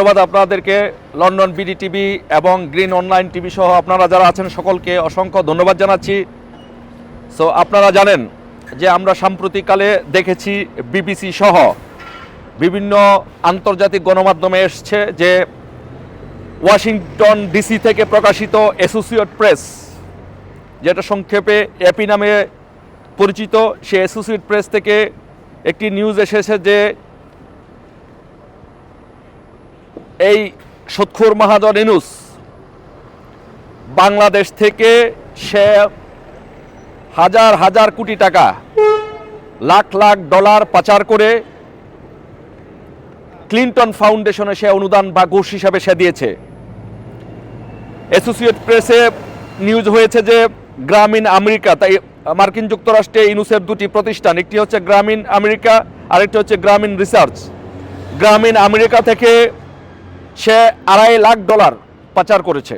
ধন্যবাদ আপনাদেরকে। London BD TV এবং গ্রিন অনলাইন টিভি সহ আপনারা যারা আছেন সকলকে অসংখ্য ধন্যবাদ জানাচ্ছি। সো আপনারা জানেন যে আমরা সাম্প্রতিককালে দেখেছি বিবিসি সহ বিভিন্ন আন্তর্জাতিক গণমাধ্যমে এসছে যে ওয়াশিংটন ডিসি থেকে প্রকাশিত অ্যাসোসিয়েট প্রেস, যেটা সংক্ষেপে এপি নামে পরিচিত সে অ্যাসোসিয়েট প্রেস থেকে একটি নিউজ এসেছে যে এই সৎখুর মাহাজন ইনুস, বাংলাদেশ থেকে সে হাজার হাজার কোটি টাকা, লাখ লাখ ডলার পাচার করে ক্লিন্টন ফাউন্ডেশনে সে অনুদান বা ঘুষ হিসাবে সে দিয়েছে। অ্যাসোসিয়েট প্রেসে নিউজ হয়েছে যে গ্রামীণ আমেরিকা, তাই মার্কিন যুক্তরাষ্ট্রে ইনুসের দুটি প্রতিষ্ঠান, একটি হচ্ছে গ্রামীণ আমেরিকা, আরেকটি হচ্ছে গ্রামীণ রিসার্চ। গ্রামীণ আমেরিকা থেকে সে আড়াই লাখ ডলার পাচার করেছে।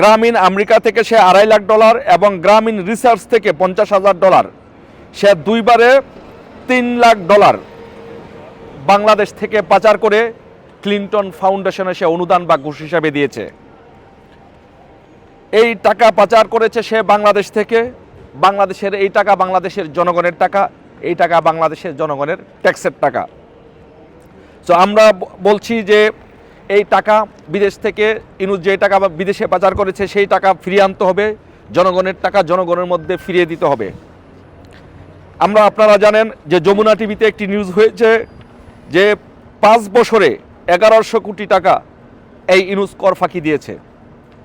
গ্রামীণ আমেরিকা থেকে সে আড়াই লাখ ডলার এবং গ্রামীণ রিসার্চ থেকে পঞ্চাশ হাজার ডলার। সে দুইবারে তিন লাখ ডলার বাংলাদেশ থেকে পাচার করে ক্লিন্টন ফাউন্ডেশনে সে অনুদান বা ঘুষ হিসাবে দিয়েছে। এই টাকা পাচার করেছে সে বাংলাদেশ থেকে। বাংলাদেশের এই টাকা বাংলাদেশের জনগণের টাকা, এই টাকা বাংলাদেশের জনগণের ট্যাক্সের টাকা। তো আমরা বলছি যে এই টাকা বিদেশ থেকে ইনুজ যে টাকা বিদেশে পাচার করেছে, সেই টাকা ফিরিয়ে আনতে হবে। জনগণের টাকা জনগণের মধ্যে ফিরিয়ে দিতে হবে। আমরা আপনারা জানেন যে যমুনা টিভিতে একটি নিউজ হয়েছে যে পাঁচ বছরে এগারোশো কোটি টাকা এই ইনুস কর ফাঁকি দিয়েছে।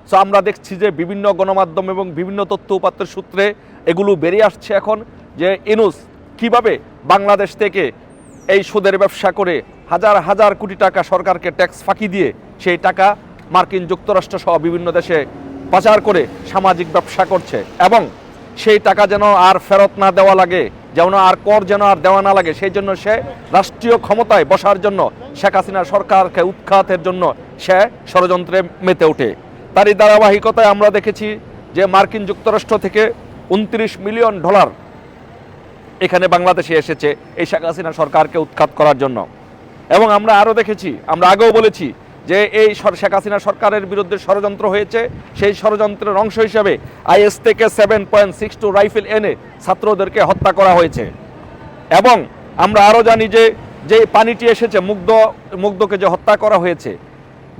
সো আমরা দেখছি যে বিভিন্ন গণমাধ্যম এবং বিভিন্ন তথ্য উপাত্তের সূত্রে এগুলো বেরিয়ে আসছে এখন যে ইনুস কীভাবে বাংলাদেশ থেকে এই সুদের ব্যবসা করে হাজার হাজার কোটি টাকা সরকারকে ট্যাক্স ফাঁকি দিয়ে সেই টাকা মার্কিন যুক্তরাষ্ট্র সহ বিভিন্ন দেশে পাচার করে সামাজিক ব্যবসা করছে। এবং সেই টাকা যেন আর ফেরত না দেওয়া লাগে, যেন আর কর যেন আর দেওয়া না লাগে, সেই জন্য সে রাষ্ট্রীয় ক্ষমতায় বসার জন্য শেখ হাসিনা সরকারকে উৎখাতের জন্য সে ষড়যন্ত্রে মেতে ওঠে। তারই ধারাবাহিকতায় আমরা দেখেছি যে মার্কিন যুক্তরাষ্ট্র থেকে উনত্রিশ মিলিয়ন ডলার এখানে বাংলাদেশে এসেছে এই শেখ হাসিনা সরকারকে উৎখাত করার জন্য। এবং আমরা আরও দেখেছি, আমরা আগেও বলেছি যে এই শেখ হাসিনা সরকারের বিরুদ্ধে ষড়যন্ত্র হয়েছে। সেই ষড়যন্ত্রের অংশ হিসাবে আইএস থেকে seven point six two rifle এনে ছাত্রদেরকে হত্যা করা হয়েছে। এবং আমরা আরও জানি যে যে পানিটি এসেছে, মুগ্ধ, মুগ্ধকে যে হত্যা করা হয়েছে,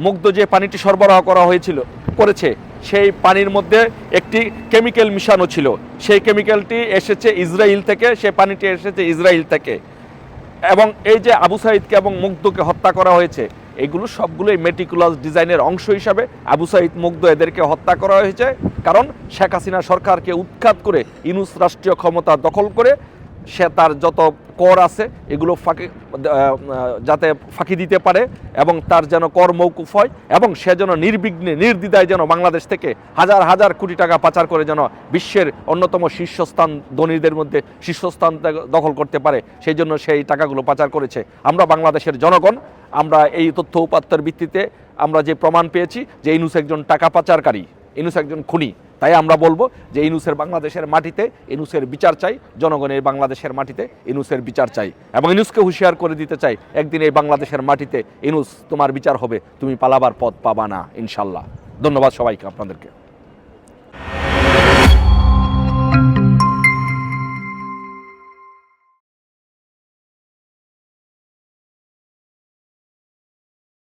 মুগ্ধ যে পানিটি সরবরাহ করা হয়েছিল, করেছে, সেই পানির মধ্যে একটি কেমিক্যাল মিশানো ছিল। সেই কেমিক্যালটি এসেছে ইসরায়েল থেকে সেই পানিটি এসেছে ইসরায়েল থেকে। এবং এই যে আবু সাইদকে এবং মুগ্ধকে হত্যা করা হয়েছে, এগুলো সবগুলোই মেটিকুলাস ডিজাইনের অংশ হিসাবে আবু সাইদ মুগ্ধ এদেরকে হত্যা করা হয়েছে। কারণ শেখ হাসিনা সরকারকে উৎখাত করে ইনুস রাষ্ট্রীয় ক্ষমতা দখল করে সে তার যত কর আছে, এগুলো ফাঁকি যাতে ফাঁকি দিতে পারে এবং তার যেন কর মৌকুফ হয় এবং সে যেন নির্বিঘ্নে, নির্দ্বিধায় যেন বাংলাদেশ থেকে হাজার হাজার কোটি টাকা পাচার করে যেন বিশ্বের অন্যতম শীর্ষস্থান ধনীদের মধ্যে শীর্ষস্থান দখল করতে পারে, সেই জন্য সেই টাকাগুলো পাচার করেছে। আমরা বাংলাদেশের জনগণ, আমরা এই তথ্য উপাত্তের ভিত্তিতে আমরা যে প্রমাণ পেয়েছি যে ইনুস একজন টাকা পাচারকারী, ইনুস একজন খুনি। তাই আমরা বলব যে ইনুসের বাংলাদেশের মাটিতে ইনুসের বিচার চাই, জনগণের বাংলাদেশের মাটিতে ইনুসের বিচার চাই এবং ইনুসকে হুঁশিয়ার করে দিতে চাই, একদিন এই বাংলাদেশের মাটিতে ইনুস তোমার বিচার হবে, তুমি পালাবার পথ পাবা না, ইনশাল্লাহ। ধন্যবাদ সবাইকে আপনাদেরকে।